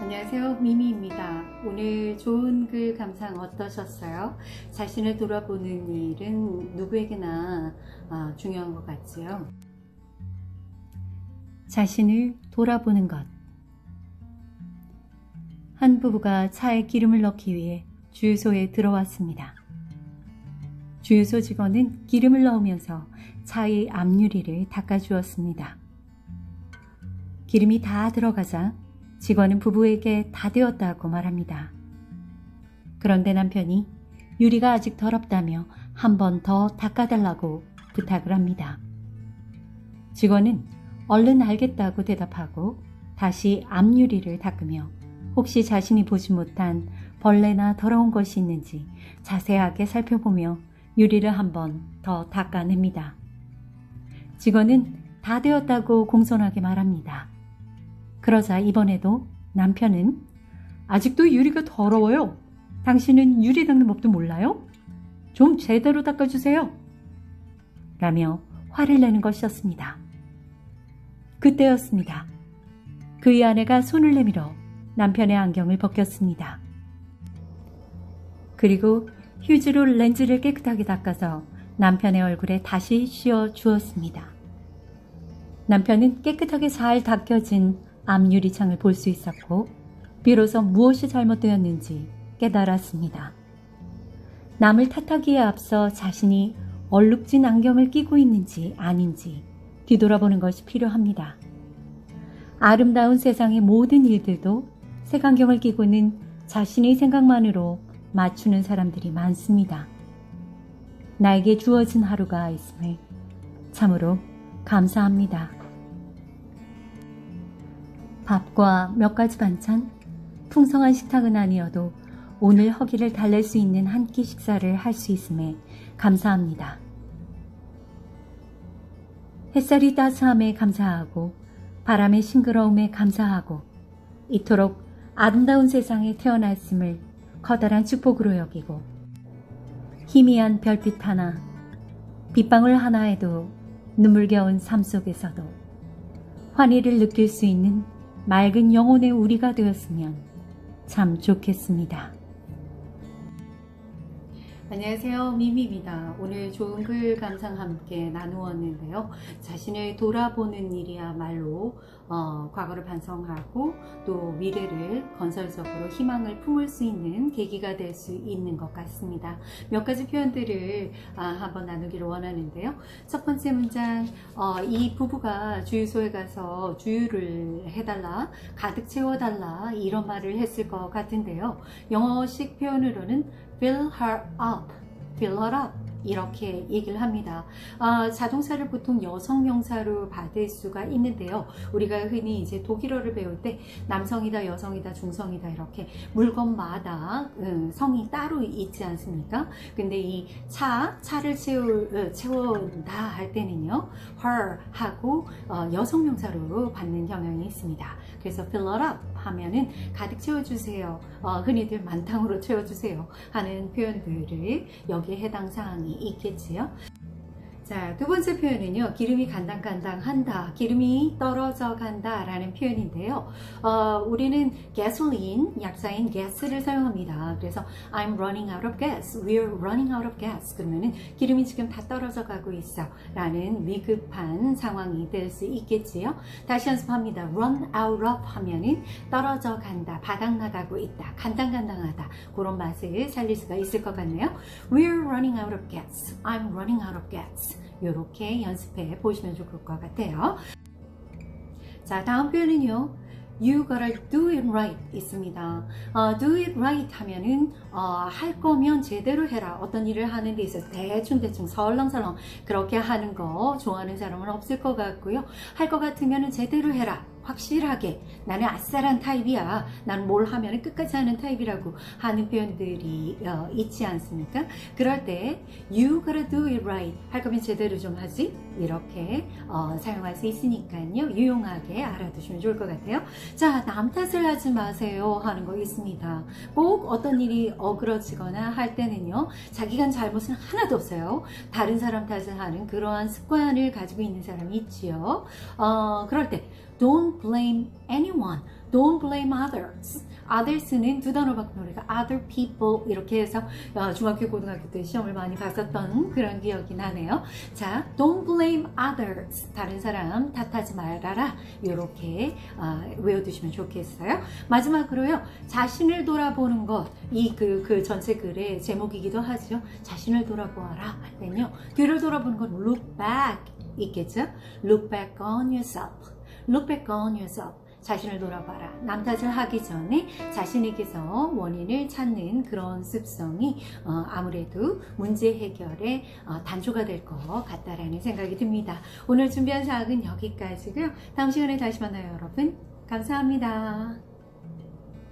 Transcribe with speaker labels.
Speaker 1: 안녕하세요. 미미입니다. 오늘 좋은 글 감상 어떠셨어요? 자신을 돌아보는 일은 누구에게나 아, 중요한 것 같지요. 자신을 돌아보는 것. 한 부부가 차에 기름을 넣기 위해 주유소에 들어왔습니다. 주유소 직원은 기름을 넣으면서 차의 앞유리를 닦아주었습니다. 기름이 다 들어가자 직원은 부부에게 다 되었다고 말합니다. 그런데 남편이 유리가 아직 더럽다며 한 번 더 닦아달라고 부탁을 합니다. 직원은 얼른 알겠다고 대답하고 다시 앞유리를 닦으며 혹시 자신이 보지 못한 벌레나 더러운 것이 있는지 자세하게 살펴보며 유리를 한 번 더 닦아냅니다. 직원은 다 되었다고 공손하게 말합니다. 그러자 이번에도 남편은 아직도 유리가 더러워요. 당신은 유리 닦는 법도 몰라요? 좀 제대로 닦아주세요. 라며 화를 내는 것이었습니다. 그때였습니다. 그의 아내가 손을 내밀어 남편의 안경을 벗겼습니다. 그리고 휴지로 렌즈를 깨끗하게 닦아서 남편의 얼굴에 다시 씌워 주었습니다. 남편은 깨끗하게 잘 닦여진 앞유리창을 볼 수 있었고 비로소 무엇이 잘못되었는지 깨달았습니다. 남을 탓하기에 앞서 자신이 얼룩진 안경을 끼고 있는지 아닌지 뒤돌아보는 것이 필요합니다. 아름다운 세상의 모든 일들도 색안경을 끼고는 자신의 생각만으로 맞추는 사람들이 많습니다. 나에게 주어진 하루가 있음을 참으로 감사합니다. 밥과 몇 가지 반찬, 풍성한 식탁은 아니어도 오늘 허기를 달랠 수 있는 한 끼 식사를 할 수 있음에 감사합니다. 햇살이 따스함에 감사하고 바람의 싱그러움에 감사하고 이토록 아름다운 세상에 태어났음을 커다란 축복으로 여기고 희미한 별빛 하나, 빗방울 하나에도 눈물겨운 삶 속에서도 환희를 느낄 수 있는 맑은 영혼의 우리가 되었으면 참 좋겠습니다. 안녕하세요. 미미입니다. 오늘 좋은 글 감상 함께 나누었는데요. 자신을 돌아보는 일이야말로 어, 과거를 반성하고 또 미래를 건설적으로 희망을 품을 수 있는 계기가 될 수 있는 것 같습니다. 몇 가지 표현들을 아, 한번 나누기를 원하는데요. 첫 번째 문장, 어, 이 부부가 주유소에 가서 주유를 해달라, 가득 채워달라 이런 말을 했을 것 같은데요. 영어식 표현으로는 fill her up, fill her up 이렇게 얘기를 합니다. 아, 자동차를 보통 여성 명사로 받을 수가 있는데요. 우리가 흔히 이제 독일어를 배울 때 남성이다, 여성이다, 중성이다 이렇게 물건마다 음, 성이 따로 있지 않습니까? 근데 이 차, 차를 채울, 어, 채운다 할 때는요, her 하고 어, 여성 명사로 받는 경향이 있습니다. 그래서 fill it up 하면은 가득 채워주세요. 어, 흔히들 만탕으로 채워주세요. 하는 표현들을 여기에 해당 사항이 있겠지요. 자, 두 번째 표현은요, 기름이 간당간당한다, 기름이 떨어져 간다 라는 표현인데요. 어, 우리는 gasoline, 약자인 gas를 사용합니다. 그래서 I'm running out of gas, we're running out of gas. 그러면은 기름이 지금 다 떨어져 가고 있어 라는 위급한 상황이 될 수 있겠지요. 다시 연습합니다. run out of 하면은 떨어져 간다, 바닥나가고 있다, 간당간당하다. 그런 맛을 살릴 수가 있을 것 같네요. We're running out of gas, I'm running out of gas. 이렇게 연습해 보시면 좋을 것 같아요. 자, 다음 표현은요. You gotta do it right 있습니다. 어, do it right 하면은 어, 할 거면 제대로 해라. 어떤 일을 하는 데 있어서 대충 대충 설렁설렁 그렇게 하는 거 좋아하는 사람은 없을 것 같고요. 할 것 같으면은 제대로 해라. 확실하게 나는 아싸란 타입이야. 나는 뭘 하면 끝까지 하는 타입이라고 하는 표현들이 어, 있지 않습니까? 그럴 때 you gotta do it right 할 거면 제대로 좀 하지 이렇게 어, 사용할 수 있으니까요. 유용하게 알아두시면 좋을 것 같아요. 자, 남 탓을 하지 마세요 하는 거 있습니다. 꼭 어떤 일이 어그러지거나 할 때는요. 자기가 한 잘못은 하나도 없어요. 다른 사람 탓을 하는 그러한 습관을 가지고 있는 사람이 있지요. 어, 그럴 때 don't blame anyone. don't blame others. others는 두 단어밖에 모르니까 other people 이렇게 해서 어, 중학교 고등학교 때 시험을 많이 봤었던 그런 기억이 나네요. 자, don't blame others. 다른 사람 탓하지 말아라. 이렇게 어, 외워두시면 좋겠어요. 마지막으로요. 자신을 돌아보는 것. 이그 그 전체 글의 제목이기도 하죠. 자신을 돌아보아라. 할 때는요. 뒤를 돌아보는 건 look back 있겠죠? look back on yourself. Look back on yourself. 자신을 돌아봐라. 남 탓을 하기 전에 자신에게서 원인을 찾는 그런 습성이 어, 아무래도 문제 해결의 어, 단초가 될 것 같다라는 생각이 듭니다. 오늘 준비한 사항은 여기까지고요. 다음 시간에 다시 만나요, 여러분. 감사합니다.